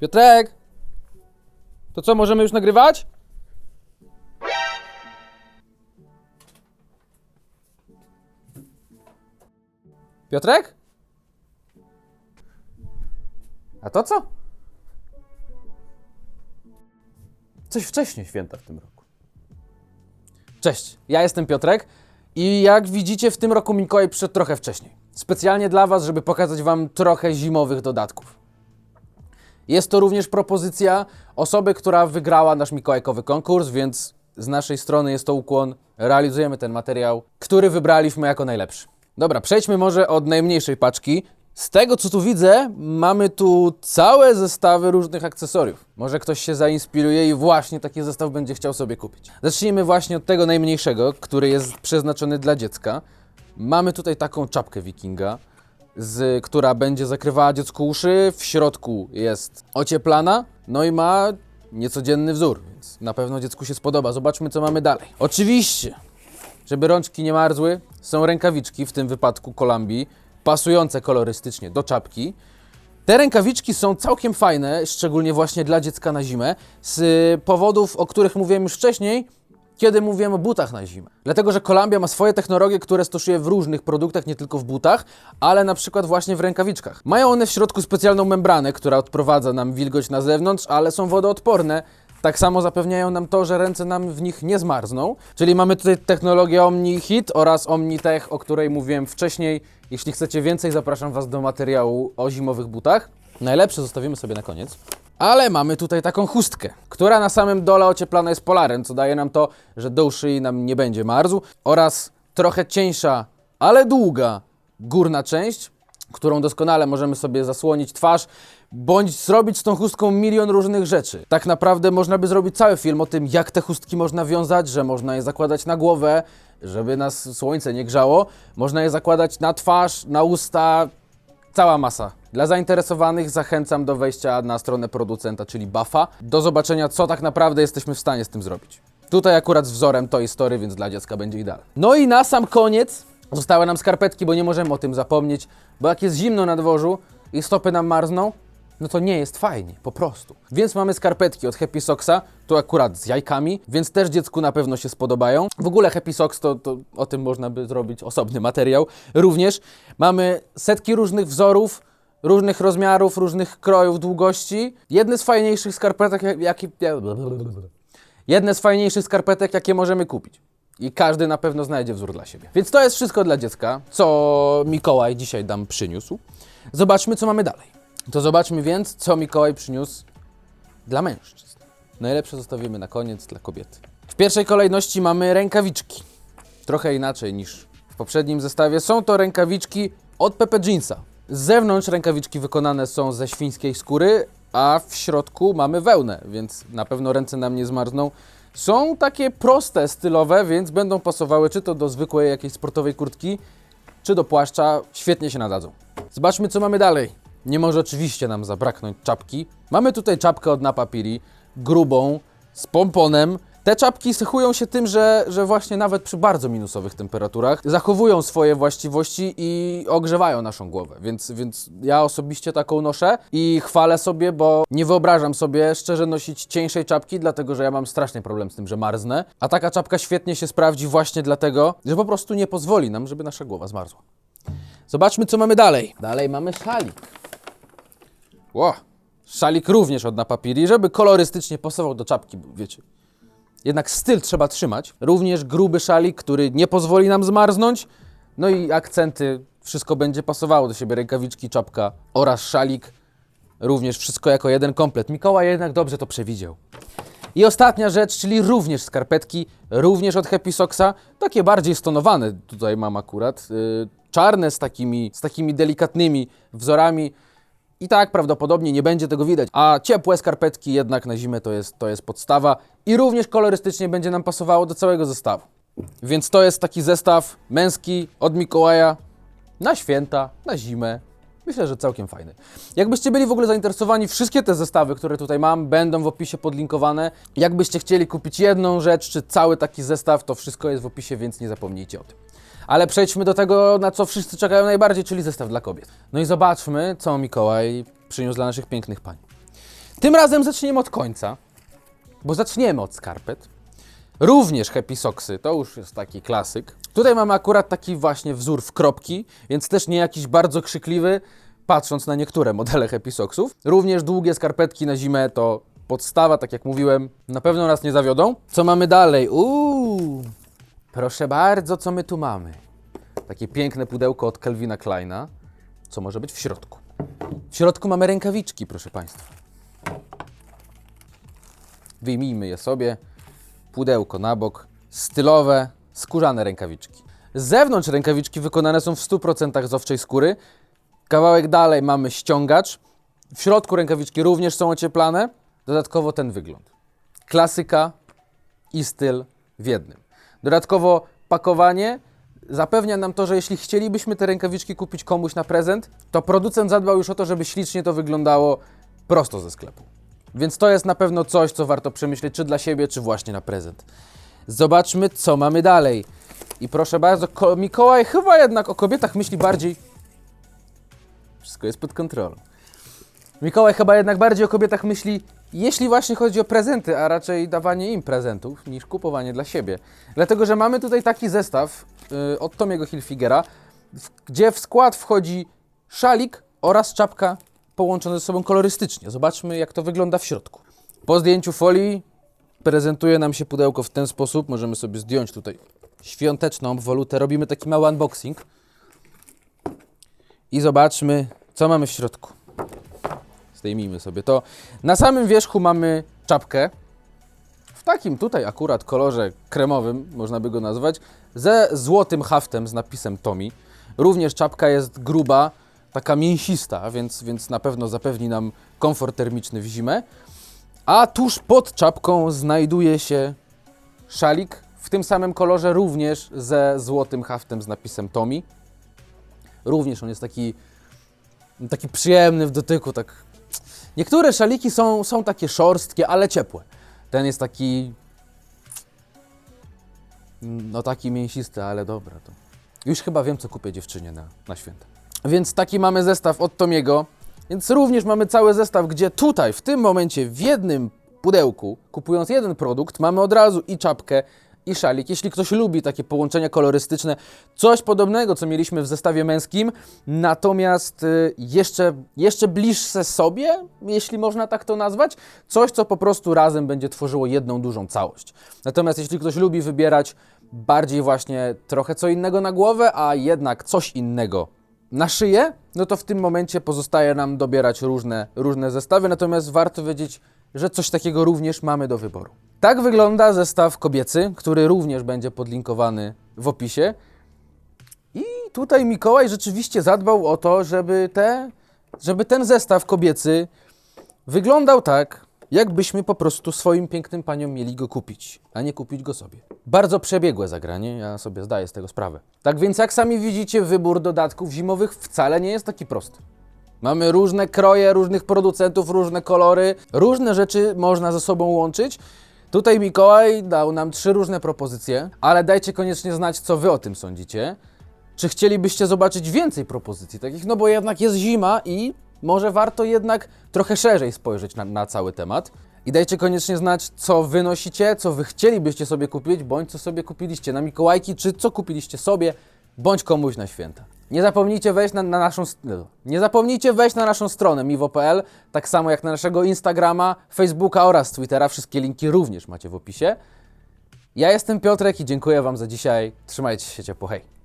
Piotrek! To co, możemy już nagrywać? Piotrek? A to co? Coś wcześniej święta w tym roku. Cześć, ja jestem Piotrek i jak widzicie w tym roku Mikołaj przyszedł trochę wcześniej. Specjalnie dla Was, żeby pokazać Wam trochę zimowych dodatków. Jest to również propozycja osoby, która wygrała nasz mikołajkowy konkurs, więc z naszej strony jest to ukłon. Realizujemy ten materiał, który wybraliśmy jako najlepszy. Dobra, przejdźmy może od najmniejszej paczki. Z tego co tu widzę, mamy tu całe zestawy różnych akcesoriów. Może ktoś się zainspiruje i właśnie taki zestaw będzie chciał sobie kupić. Zacznijmy właśnie od tego najmniejszego, który jest przeznaczony dla dziecka. Mamy tutaj taką czapkę wikinga z, która będzie zakrywała dziecku uszy. W środku jest ocieplana, no i ma niecodzienny wzór, więc na pewno dziecku się spodoba. Zobaczmy, co mamy dalej. Oczywiście, żeby rączki nie marzły, są rękawiczki, w tym wypadku Kolambi, pasujące kolorystycznie do czapki. Te rękawiczki są całkiem fajne, szczególnie właśnie dla dziecka na zimę, z powodów, o których mówiłem już wcześniej, kiedy mówiłem o butach na zimę. Dlatego, że Columbia ma swoje technologie, które stosuje w różnych produktach, nie tylko w butach, ale na przykład właśnie w rękawiczkach. Mają one w środku specjalną membranę, która odprowadza nam wilgoć na zewnątrz, ale są wodoodporne. Tak samo zapewniają nam to, że ręce nam w nich nie zmarzną. Czyli mamy tutaj technologię Omni Hit oraz Omni Tech, o której mówiłem wcześniej. Jeśli chcecie więcej, zapraszam Was do materiału o zimowych butach. Najlepsze zostawimy sobie na koniec. Ale mamy tutaj taką chustkę, która na samym dole ocieplana jest polarem, co daje nam to, że dół szyi nam nie będzie marzł. Oraz trochę cieńsza, ale długa górna część, którą doskonale możemy sobie zasłonić twarz, bądź zrobić z tą chustką milion różnych rzeczy. Tak naprawdę można by zrobić cały film o tym, jak te chustki można wiązać, że można je zakładać na głowę, żeby nas słońce nie grzało. Można je zakładać na twarz, na usta, Cała masa. Dla zainteresowanych zachęcam do wejścia na stronę producenta, czyli Buffa, do zobaczenia, co tak naprawdę jesteśmy w stanie z tym zrobić. Tutaj akurat z wzorem Toy Story, więc dla dziecka będzie idealne. No i na sam koniec zostały nam skarpetki, bo nie możemy o tym zapomnieć, bo jak jest zimno na dworzu i stopy nam marzną, no to nie jest fajnie, po prostu. Więc mamy skarpetki od Happy Socksa, tu akurat z jajkami, więc też dziecku na pewno się spodobają. W ogóle Happy Socks to, to o tym można by zrobić osobny materiał. Również mamy setki różnych wzorów, różnych rozmiarów, różnych krojów, długości. Jedne z fajniejszych skarpetek, jak- jakie... Jedne z fajniejszych skarpetek, jakie możemy kupić. I każdy na pewno znajdzie wzór dla siebie. Więc to jest wszystko dla dziecka, co Mikołaj dzisiaj nam przyniósł. Zobaczmy, co mamy dalej. To zobaczmy więc, co Mikołaj przyniósł dla mężczyzn. Najlepsze zostawimy na koniec dla kobiety. W pierwszej kolejności mamy rękawiczki. Trochę inaczej niż w poprzednim zestawie. Są to rękawiczki od Pepe Jeansa. Z zewnątrz rękawiczki wykonane są ze świńskiej skóry, a w środku mamy wełnę, więc na pewno ręce nam nie zmarzną. Są takie proste, stylowe, więc będą pasowały czy to do zwykłej jakiejś sportowej kurtki, czy do płaszcza. Świetnie się nadadzą. Zobaczmy, co mamy dalej. Nie może oczywiście nam zabraknąć czapki. Mamy tutaj czapkę od Napapiri, grubą, z pomponem. Te czapki cechują się tym, że, że właśnie nawet przy bardzo minusowych temperaturach zachowują swoje właściwości i ogrzewają naszą głowę. Więc, więc ja osobiście taką noszę i chwalę sobie, bo nie wyobrażam sobie szczerze nosić cieńszej czapki, dlatego że ja mam straszny problem z tym, że marznę. A taka czapka świetnie się sprawdzi właśnie dlatego, że po prostu nie pozwoli nam, żeby nasza głowa zmarzła. Zobaczmy, co mamy dalej. Dalej mamy szalik. Ło, szalik również od Napapiri, żeby kolorystycznie pasował do czapki, wiecie. Jednak styl trzeba trzymać. Również gruby szalik, który nie pozwoli nam zmarznąć. No i akcenty, wszystko będzie pasowało do siebie. Rękawiczki, czapka oraz szalik. Również wszystko jako jeden komplet. Mikołaj jednak dobrze to przewidział. I ostatnia rzecz, czyli również skarpetki, również od Happy Socksa, takie bardziej stonowane tutaj mam akurat, yy, czarne z takimi, z takimi delikatnymi wzorami. I tak prawdopodobnie nie będzie tego widać, a ciepłe skarpetki jednak na zimę to jest, to jest podstawa i również kolorystycznie będzie nam pasowało do całego zestawu. Więc to jest taki zestaw męski od Mikołaja na święta, na zimę. Myślę, że całkiem fajny. Jakbyście byli w ogóle zainteresowani, wszystkie te zestawy, które tutaj mam, będą w opisie podlinkowane. Jakbyście chcieli kupić jedną rzecz, czy cały taki zestaw, to wszystko jest w opisie, więc nie zapomnijcie o tym. Ale przejdźmy do tego, na co wszyscy czekają najbardziej, czyli zestaw dla kobiet. No i zobaczmy, co Mikołaj przyniósł dla naszych pięknych pań. Tym razem zaczniemy od końca, bo zaczniemy od skarpet. Również Happy Socksy, to już jest taki klasyk. Tutaj mamy akurat taki właśnie wzór w kropki, więc też nie jakiś bardzo krzykliwy, patrząc na niektóre modele Happy Socksów. Również długie skarpetki na zimę to podstawa, tak jak mówiłem, na pewno nas nie zawiodą. Co mamy dalej? Uuu, proszę bardzo, co my tu mamy? Takie piękne pudełko od Calvina Kleina. Co może być w środku? W środku mamy rękawiczki, proszę Państwa. Wyjmijmy je sobie. Pudełko na bok. Stylowe, skórzane rękawiczki. Z zewnątrz rękawiczki wykonane są w 100% z owczej skóry. Kawałek dalej mamy ściągacz. W środku rękawiczki również są ocieplane. Dodatkowo ten wygląd. Klasyka i styl w jednym. Dodatkowo pakowanie zapewnia nam to, że jeśli chcielibyśmy te rękawiczki kupić komuś na prezent, to producent zadbał już o to, żeby ślicznie to wyglądało prosto ze sklepu. Więc to jest na pewno coś, co warto przemyśleć, czy dla siebie, czy właśnie na prezent. Zobaczmy, co mamy dalej. I proszę bardzo, Ko- Mikołaj chyba jednak o kobietach myśli bardziej. Wszystko jest pod kontrolą. Mikołaj chyba jednak bardziej o kobietach myśli, jeśli właśnie chodzi o prezenty, a raczej dawanie im prezentów, niż kupowanie dla siebie. Dlatego, że mamy tutaj taki zestaw yy, od Tomiego Hilfigera, gdzie w skład wchodzi szalik oraz czapka połączone ze sobą kolorystycznie. Zobaczmy, jak to wygląda w środku. Po zdjęciu folii prezentuje nam się pudełko w ten sposób. Możemy sobie zdjąć tutaj świąteczną obwolutę. Robimy taki mały unboxing. I zobaczmy, co mamy w środku. Zdejmijmy sobie to. Na samym wierzchu mamy czapkę. W takim tutaj akurat kolorze kremowym, można by go nazwać, ze złotym haftem z napisem Tommy. Również czapka jest gruba, taka mięsista, więc, więc na pewno zapewni nam komfort termiczny w zimę. A tuż pod czapką znajduje się szalik w tym samym kolorze, również ze złotym haftem z napisem Tommy. Również on jest taki, taki przyjemny w dotyku, tak Niektóre szaliki są, są takie szorstkie, ale ciepłe. Ten jest taki. No taki mięsisty, ale dobra to. Już chyba wiem, co kupię dziewczynie na, na święta. Więc taki mamy zestaw od Tomiego. Więc również mamy cały zestaw, gdzie tutaj, w tym momencie, w jednym pudełku, kupując jeden produkt, mamy od razu i czapkę, i szalik. Jeśli ktoś lubi takie połączenia kolorystyczne, coś podobnego, co mieliśmy w zestawie męskim, natomiast y, jeszcze, jeszcze bliższe sobie, jeśli można tak to nazwać, coś, co po prostu razem będzie tworzyło jedną dużą całość. Natomiast jeśli ktoś lubi wybierać bardziej właśnie trochę co innego na głowę, a jednak coś innego na szyję, no to w tym momencie pozostaje nam dobierać różne, różne zestawy, natomiast warto wiedzieć, że coś takiego również mamy do wyboru. Tak wygląda zestaw kobiecy, który również będzie podlinkowany w opisie. I tutaj Mikołaj rzeczywiście zadbał o to, żeby, te, żeby ten zestaw kobiecy wyglądał tak, jakbyśmy po prostu swoim pięknym paniom mieli go kupić, a nie kupić go sobie. Bardzo przebiegłe zagranie, ja sobie zdaję z tego sprawę. Tak więc jak sami widzicie, wybór dodatków zimowych wcale nie jest taki prosty. Mamy różne kroje, różnych producentów, różne kolory, różne rzeczy można ze sobą łączyć. Tutaj Mikołaj dał nam trzy różne propozycje, ale dajcie koniecznie znać, co wy o tym sądzicie. Czy chcielibyście zobaczyć więcej propozycji takich? No bo jednak jest zima i może warto jednak trochę szerzej spojrzeć na, na cały temat. I dajcie koniecznie znać, co wy nosicie, co wy chcielibyście sobie kupić, bądź co sobie kupiliście na Mikołajki, czy co kupiliście sobie, bądź komuś na święta. Nie zapomnijcie wejść na, na naszą nie zapomnijcie wejść na naszą stronę miwo.pl, tak samo jak na naszego Instagrama, Facebooka oraz Twittera. Wszystkie linki również macie w opisie. Ja jestem Piotrek i dziękuję wam za dzisiaj. Trzymajcie się ciepło. Hej.